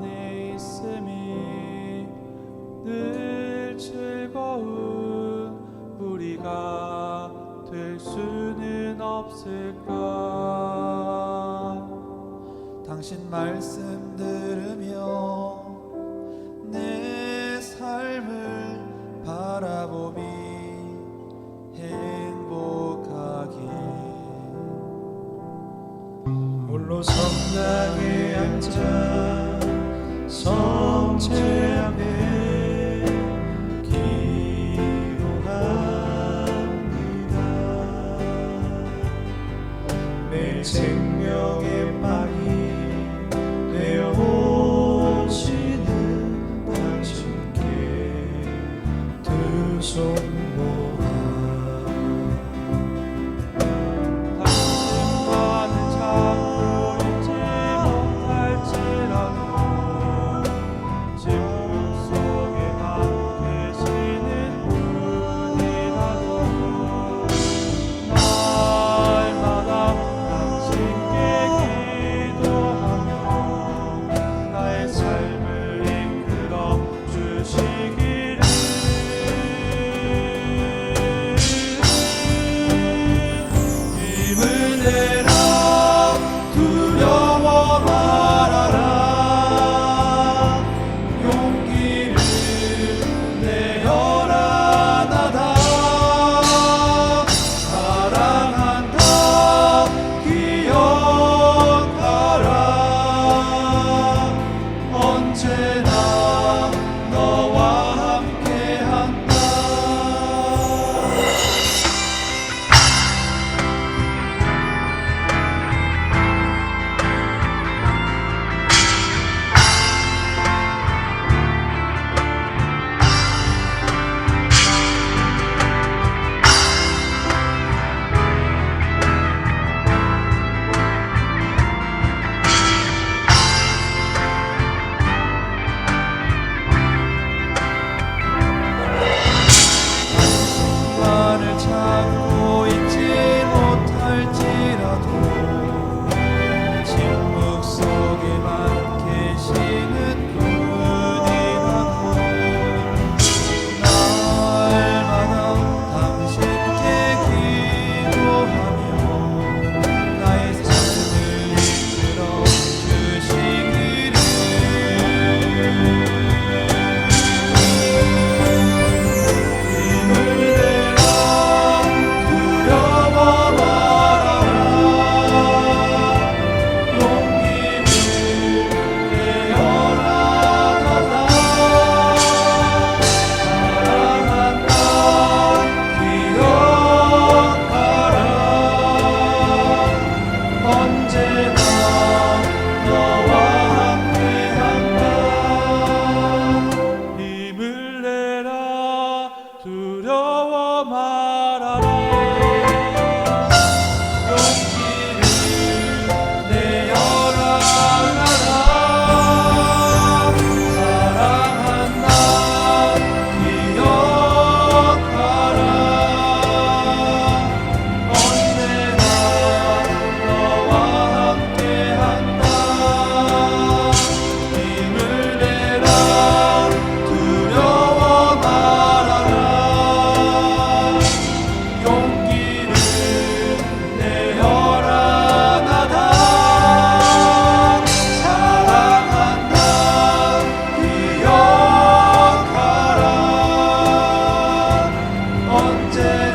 안에 있음이 늘 즐거운 우리가 될 수는 없을까? 당신 말씀 들으며 내 삶을 바라보니 행복하기. 홀로 성당에 앉아 생명 day.